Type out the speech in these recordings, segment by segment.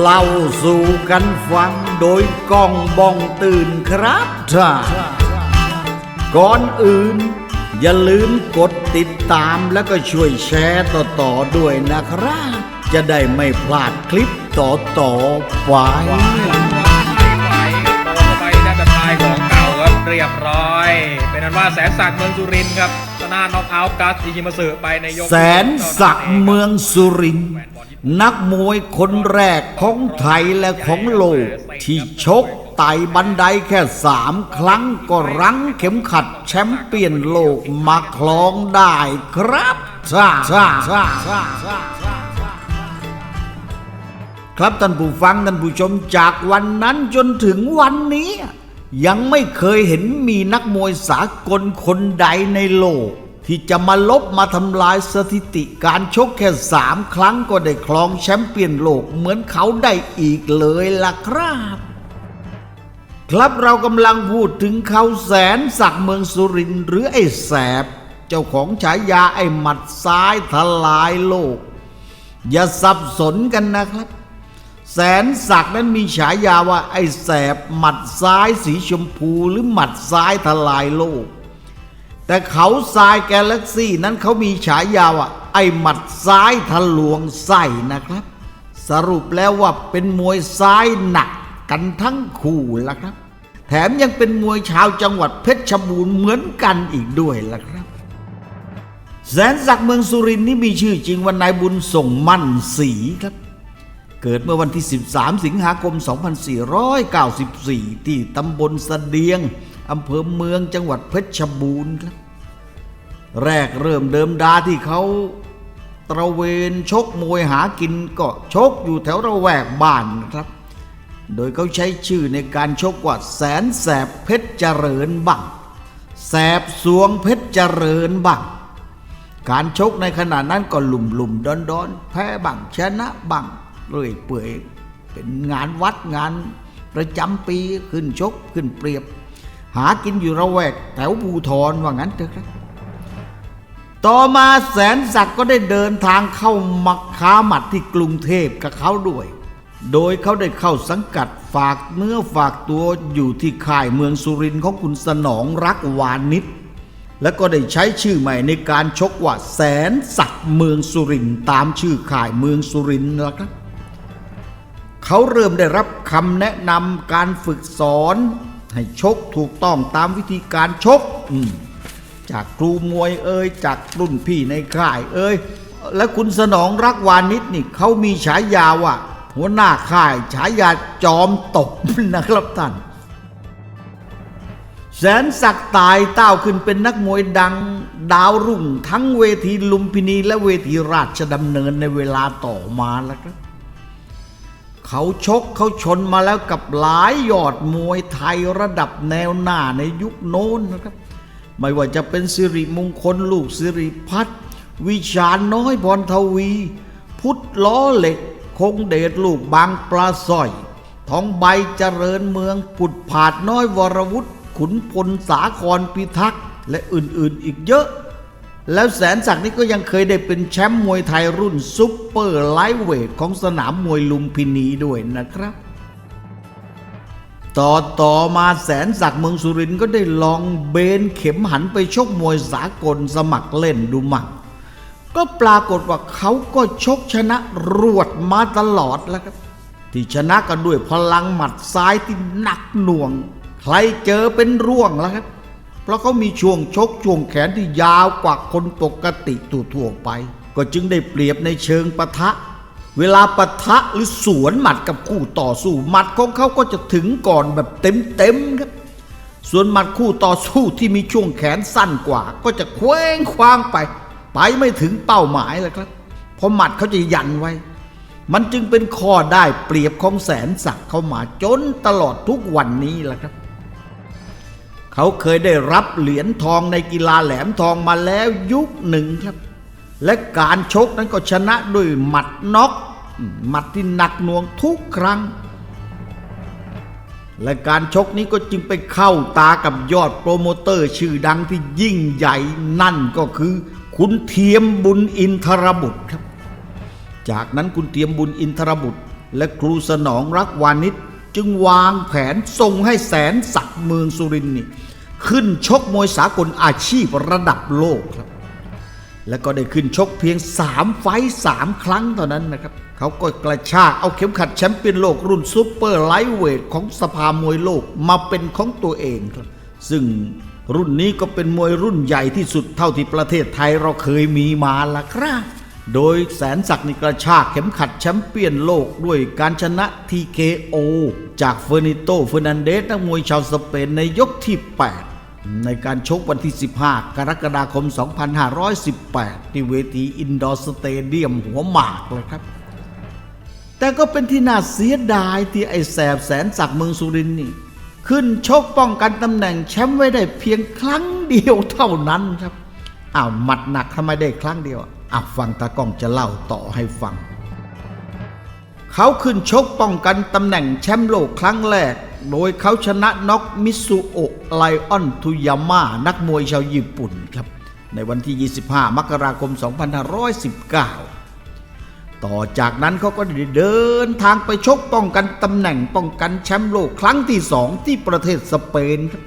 เล่าสู่กันฟังโดยกองบองตื่นครับท่านก่อนอื่น อย่าลืมกดติดตามแล้วก็ช่วยแชร์ต่อๆด้วยนะครับ จะได้ไม่พลาดคลิปต่อๆไปไหวโตไปได้แบบตายของเก่าครับเรียบร้อย เป็นนั้นว่าแสนศักดิ์เมืองสุรินทร์ครับชนะน็อกเอาท์กัสอิชิมาสึไปในยกแสนศักดิ์เมืองสุรินทร์ นักมวยคนแรกของไทยและของโลก ที่ชกไต่บันไดแค่สามครั้งก็รั้งเข็มขัดแชมป์เปี้ยนโลกมาคลองได้ครับซาซาซาซาซาครับท่านผู้ฟังท่านผู้ชมจากวันนั้นจนถึงวันนี้ ยังไม่เคยเห็นมีนักมวยสากลคนใดในโลก ที่จะมาลบมาทำลายสถิติการชกแค่สามครั้งก็ได้ครองแชมป์เปี้ยนโลกเหมือนเขาได้อีกเลยล่ะครับ ครับเรากำลังพูดถึงเขาแสนศักเมืองสุรินทร์หรือไอ้แสบ เจ้าของฉายาไอ้หมัดซ้ายทลายโลก อย่าสับสนกันนะครับ แสนศักนั้นมีฉายาว่าไอ้แสบหมัดซ้ายสีชมพูหรือหมัดซ้ายทลายโลก แต่เขาทรายแกลเล็กซี่นั้นเขามีฉายาว่าไอ้หมัดซ้ายทะลวงไส้นะครับ สรุปแล้วว่าเป็นมวยซ้ายหนักกันทั้งคู่ละครับ แถมยังเป็นมวยชาวจังหวัดเพชรบูรณ์เหมือนกันอีกด้วยละครับ แสนศักดิ์เมืองสุรินทร์นี่มีชื่อจริงว่านายบุญส่งมั่นศรีครับ เกิดเมื่อวันที่ 13 สิงหาคม 2494 ที่ตำบลสะเดียง อำเภอเมืองจังหวัดเพชรบูรณ์ครับ แรกเริ่มเดิมดาที่เขาตระเวนชกมวยหากินก็ชกอยู่แถวระแวกบ้านนะครับ โดยเขาใช้ชื่อในการชกว่าแสนแสบเพชรเจริญบังแสบสวงเพชรเจริญบังการชกในขณะนั้นก็หลุ่มหลุมดอนดอนแพ้บังชนะบังเรื่อยเปื่อยเป็นงานวัดงานประจำปีขึ้นชกขึ้นเปรียบ หากินอยู่ระแวกแถวภูทรว่างั้นเถอะครับ ต่อมาแสนศักดิ์ก็ได้เดินทางเข้ามาค้าหมัดที่กรุงเทพกับเขาด้วย โดยเขาได้เข้าสังกัดฝากเนื้อฝากตัวอยู่ที่ค่ายเมืองสุรินทร์ของคุณสนองรักวานิชแล้วก็ได้ใช้ชื่อใหม่ในการชกว่าแสนศักดิ์เมืองสุรินทร์ตามชื่อข่ายเมืองสุรินทร์แล้วครับ เขาเริ่มได้รับคำแนะนำการฝึกสอน ให้ชกถูกต้องตามวิธีการชกจากครูมวยเอ่ยจากรุ่นพี่ในค่ายเอ่ยและคุณสนองรักวานิชนี่เขามีฉายาว่าหัวหน้าค่ายฉายาจอมตบนะครับท่านแสนศักดิ์ตายเต้าขึ้นเป็นนักมวยดังดาวรุ่งทั้งเวทีลุมพินีและเวทีราชดำเนินในเวลาต่อมาแล้วครับ เขาชกเขาชนมาแล้วกับหลายยอดมวยไทยระดับแนวหน้าในยุคโน้นนะครับ ไม่ว่าจะเป็นสิริมงคลลูกสิริพัฒน์วิชาน้อยพรทวี พุทธล้อเหล็ก คงเดชลูกบางปลาสร้อย ทองใบเจริญเมืองปุดผาดน้อยวรวุฒิขุนพลสาครพิทักษ์ และอื่นๆอีกเยอะ แล้วแสนศักดิ์นี่ก็ยังเคยได้เป็นแชมป์มวยไทยรุ่นซุปเปอร์ไลท์เวทของสนามมวยลุมพินีด้วยนะครับ ต่อต่อมาแสนศักดิ์เมืองสุรินทร์ก็ได้ลองเบนเข็มหันไปชกมวยสากลสมัครเล่นดูมั่งก็ปรากฏว่าเขาก็ชกชนะรวดมาตลอดแล้วครับ ที่ชนะกันด้วยพลังหมัดซ้ายที่หนักหน่วง ใครเจอเป็นร่วงแล้วครับ เพราะเขามีช่วงชกช่วงแขนที่ยาวกว่าคนปกติทั่วๆไป ก็จึงได้เปรียบในเชิงปะทะ เวลาปะทะหรือสวนหมัดกับคู่ต่อสู้หมัดของเขาก็จะถึงก่อนแบบเต็มๆครับส่วนหมัดคู่ต่อสู้ที่มีช่วงแขนสั้นกว่า ก็จะเคว้งคว้างไป ไปไม่ถึงเป้าหมายเลยครับเพราะหมัดเขาจะยันไว้ มันจึงเป็นข้อได้เปรียบของแสนศักดิ์เข้ามาจนตลอดทุกวันนี้แหละครับ เขาเคยได้รับเหรียญทองในกีฬาแหลมทองมาแล้วยุคหนึ่งครับ และการชกนั้นก็ชนะด้วยหมัดน็อกหมัดที่หนักหน่วงทุกครั้ง และการชกนี้ก็จึงไปเข้าตากับยอดโปรโมเตอร์ชื่อดังที่ยิ่งใหญ่นั่นก็คือคุณเทียมบุญอินทรบุตรครับ จากนั้นคุณเทียมบุญอินทรบุตร และครูสนองรักวานิช จึงวางแผนส่งให้แสนศักดิ์เมืองสุรินทร์นี่ขึ้นชกมวยสากลอาชีพระดับโลกครับ แล้วก็ได้ขึ้นชกเพียง 3 ไฟต์3ครั้งเท่านั้นนะครับ เขาก็กระชากเอาเข็มขัดแชมป์เปี้ยนโลกรุ่นซูเปอร์ไลท์เวทของสภามวยโลกมาเป็นของตัวเองครับ ซึ่งรุ่นนี้ก็เป็นมวยรุ่นใหญ่ที่สุดเท่าที่ประเทศไทยเราเคยมีมาละครับ โดยแสนศักดิ์นี่กระชากเข็มขัดแชมป์เปี้ยนโลกด้วยการชนะ TKO จากเฟอร์นิโตเฟอร์นันเดสนักมวยชาวสเปนในยกที่ 8 ในการชกวันที่ 15 กรกฎาคม 2518 ที่เวทีอินดอร์สเตเดียมหัวหมากเลยครับ แต่ก็เป็นที่น่าเสียดายที่ไอ้แสบแสนศักดิ์เมืองสุรินนี่ ขึ้นชกป้องกันตำแหน่งแชมป์ไว้ได้เพียงครั้งเดียวเท่านั้นครับอ้าวหมัดหนักทำไมได้ครั้งเดียวอะ อะฟังตากล้องจะเล่าต่อให้ฟัง เขาขึ้นชกป้องกันตำแหน่งแชมป์โลกครั้งแรก โดยเขาชนะน็อกมิสุโอะไลออนทุยาม่านักมวยชาวญี่ปุ่นครับ ในวันที่ 25 มกราคม 2519 ต่อจากนั้นเขาก็ได้เดินทางไปชกป้องกันตำแหน่งป้องกันแชมป์โลกครั้งที่สองที่ประเทศสเปนครับ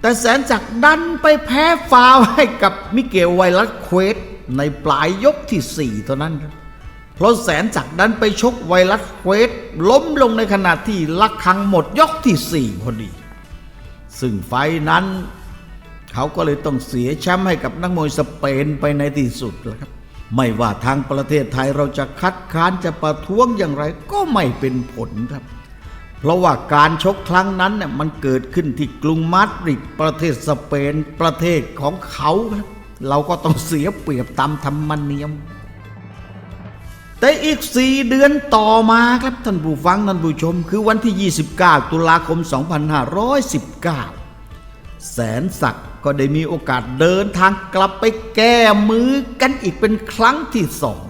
แต่แสนศักดันไปแพ้ฟาวให้กับมิเกลไวรัสเควส ในปลายยกที่ 4 เท่านั้นครับเพราะแสนศักดันไปชกไวรัสเควสล้มลงในขณะที่ลักคังหมดยกที่ 4 พอดี ซึ่งไฟนั้น เขาก็เลยต้องเสียแชมป์ให้กับนักมวยสเปนไปในที่สุดแล้วครับ ไม่ว่าทางประเทศไทยเราจะคัดค้านจะประท้วงอย่างไรก็ไม่เป็นผลครับเพราะว่าการชกครั้งนั้นเนี่ยมันเกิดขึ้นที่กรุงมาดริดประเทศสเปนประเทศของเขาครับ เราก็ต้องเสียเปรียบตามธรรมเนียม แต่อีก4เดือนต่อมาครับท่านผู้ฟังท่านผู้ชม คือวันที่ 29 ตุลาคม 2519 แสนศักดิ์ก็ได้มีโอกาสเดินทางกลับไปแก้มือกันอีกเป็นครั้งที่สอง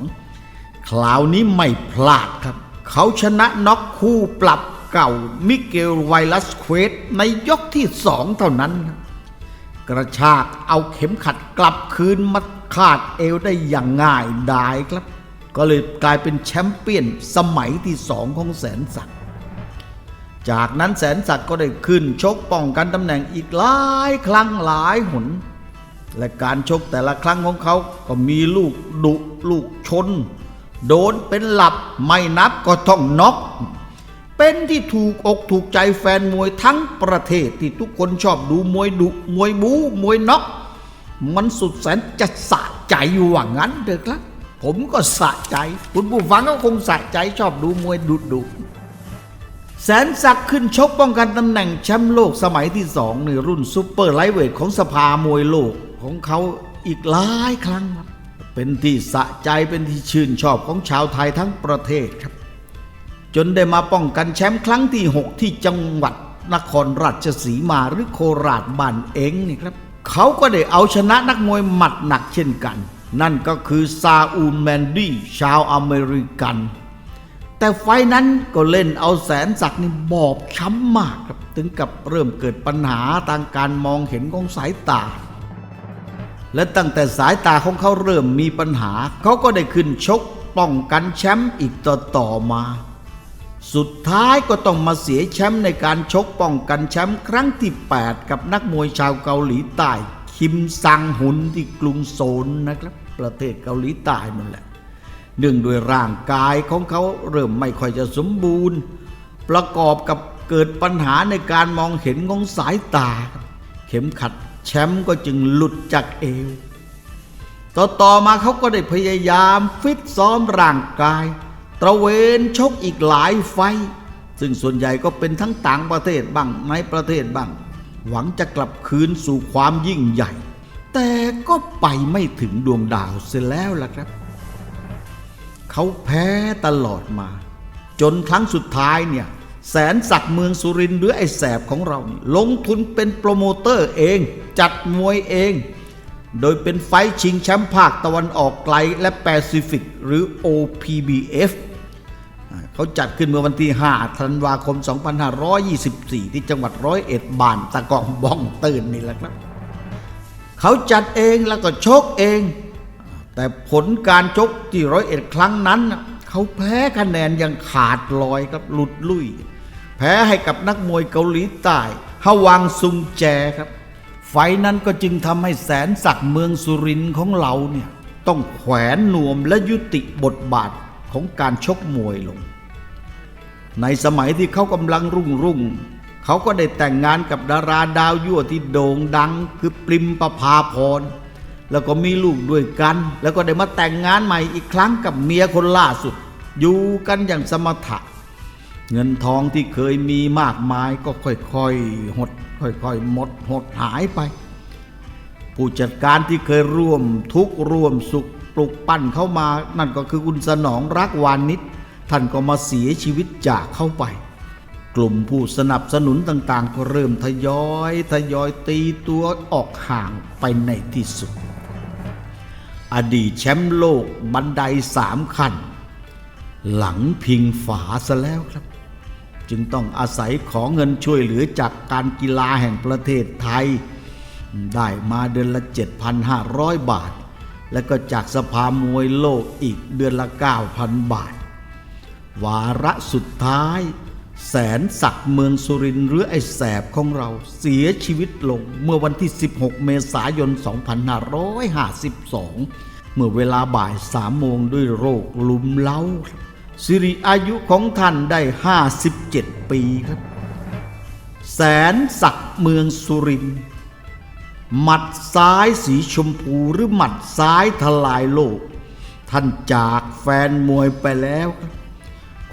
คราวนี้ไม่พลาดครับ เขาชนะน็อกคู่ปรับเก่ามิเกลไวรัสเควสในยกที่สองเท่านั้นครับ กระชากเอาเข็มขัดกลับคืนมาคาดเอวได้อย่างง่ายดายครับ ก็เลยกลายเป็นแชมป์เปี้ยนสมัยที่สองของแสนศักดิ์จากนั้นแสนศักดิ์ก็ได้ขึ้นชกป้องกันตำแหน่งอีกหลายครั้งหลายหน และการชกแต่ละครั้งของเขาก็มีลูกดุลูกชน โดนเป็นหลับไม่นับก็ต้องน็อก เป็นที่ถูกอกถูกใจแฟนมวยทั้งประเทศที่ทุกคนชอบดูมวยดุมวยบูมวยน็อกมันสุดแสนจะสะใจอยู่ว่างั้นเถอะครับ ผมก็สะใจ คุณผู้ฟังก็คงสะใจชอบดูมวยดุดุแสนศักดิ์ขึ้นชกป้องกันตำแหน่งแชมป์โลกสมัยที่สองในรุ่นซูเปอร์ไลท์เวทของสภามวยโลกของเขาอีกหลายครั้งครับเป็นที่สะใจเป็นที่ชื่นชอบของชาวไทยทั้งประเทศครับ จนได้มาป้องกันแชมป์ครั้งที่ 6 ที่จังหวัดนครราชสีมาหรือโคราชบ้านเองนี่ครับ เขาก็ได้เอาชนะนักมวยหมัดหนักเช่นกัน นั่นก็คือซาอูลแมนดี้ชาวอเมริกัน แต่ไฟนั้นก็เล่นเอาแสนศักดิ์นี่บอบช้ำมากครับ ถึงกับเริ่มเกิดปัญหาทางการมองเห็นของสายตา และตั้งแต่สายตาของเขาเริ่มมีปัญหา เขาก็ได้ขึ้นชกป้องกันแชมป์อีกต่อต่อๆมา สุดท้ายก็ต้องมาเสียแชมป์ในการชกป้องกันแชมป์ครั้งที่ 8 กับนักมวยชาวเกาหลีใต้ คิมซังหุนที่กรุงโซลนะครับ ประเทศเกาหลีใต้นั่นแหละ เนื่องด้วยร่างกายของเขาเริ่มไม่ค่อยจะสมบูรณ์ ประกอบกับเกิดปัญหาในการมองเห็นของสายตา เข็มขัดแชมป์ก็จึงหลุดจากเอว ต่อต่อมาเขาก็ได้พยายามฟิตซ้อมร่างกาย ตระเวนชกอีกหลายไฟ ซึ่งส่วนใหญ่ก็เป็นทั้งต่างประเทศบ้างในประเทศบ้าง หวังจะกลับคืนสู่ความยิ่งใหญ่ แต่ก็ไปไม่ถึงดวงดาวเสียแล้วล่ะครับ เขาแพ้ตลอดมา จนครั้งสุดท้ายเนี่ยแสนศักดิ์เมืองสุรินทร์หรือไอ้แสบของเรา ลงทุนเป็นโปรโมเตอร์เอง จัดมวยเอง โดยเป็นไฟชิงแชมป์ภาคตะวันออกไกลและแปซิฟิกหรือ OPBF เขาจัดขึ้นเมื่อวันที่ 5 ธันวาคม 2524 ที่จังหวัดร้อยเอ็ดบานตะกองบ้องตื่นนี่แหละครับ เขาจัดเองแล้วก็ชกเอง แต่ผลการชกที่ร้อยเอ็ดครั้งนั้น เขาแพ้คะแนนยังขาดลอยครับหลุดลุ่ย แพ้ให้กับนักมวยเกาหลีใต้ฮาวังซุงแจครับ ไฟนั้นก็จึงทำให้แสนศักดิ์เมืองสุรินทร์ของเราเนี่ยต้องแขวนนวมและยุติบทบาทของการชกมวยลง ในสมัยที่เขากำลังรุ่งรุ่งเขาก็ได้แต่งงานกับดาราดาวยั่วที่โด่งดัง คือปริมประภาพร แล้วก็มีลูกด้วยกัน แล้วก็ได้มาแต่งงานใหม่อีกครั้งกับเมียคนล่าสุด อยู่กันอย่างสมถะ เงินทองที่เคยมีมากมายก็ค่อยๆหด ค่อยๆหมดหดหายไป ผู้จัดการที่เคยร่วมทุกข์ร่วมสุขปลุกปั้นเข้ามา นั่นก็คือคุณสนองรักวานิช ท่านก็มาเสียชีวิตจากเข้าไป กลุ่มผู้สนับสนุนต่างๆ ก็เริ่มทยอยทยอยตีตัวออกห่างไปในที่สุด อดีตแชมป์โลกบันไดสามขั้นหลังพิงฝาซะแล้วครับ จึงต้องอาศัยขอเงินช่วยเหลือจากการกีฬาแห่งประเทศไทย ได้มาเดือนละ 7,500 บาท และก็จากสภามวยโลกอีกเดือนละ 9,000 บาท วาระสุดท้าย แสนศักดิ์เมืองสุรินทร์หรือไอ้แสบของเราเสียชีวิตลงเมื่อวันที่ 16 เมษายน 2552 เมื่อเวลาบ่ายสามโมงด้วยโรคลุมเล้า สิริอายุของท่านได้ 57 ปีครับ แสนศักดิ์เมืองสุรินทร์หมัดซ้ายสีชมพูหรือหมัดซ้ายทลายโลก ท่านจากแฟนมวยไปแล้วครับ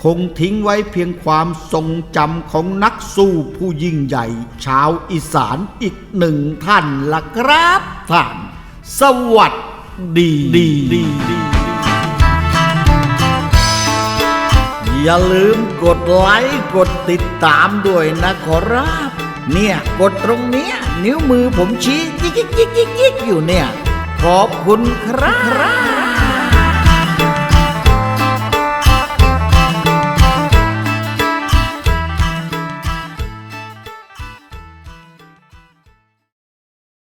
คงทิ้งไว้เพียงความทรงจำของนักสู้ผู้ยิ่งใหญ่ ชาวอีสานอีกหนึ่งท่านละครับท่าน สวัสดีดีดีดีอย่าลืมกดไลค์กดติดตามด้วยนะขอรับ เนี่ยกดตรงเนี้ย นิ้วมือผมชี้ยิกยิกยิกยิกยิกอยู่เนี่ย ขอบคุณครับ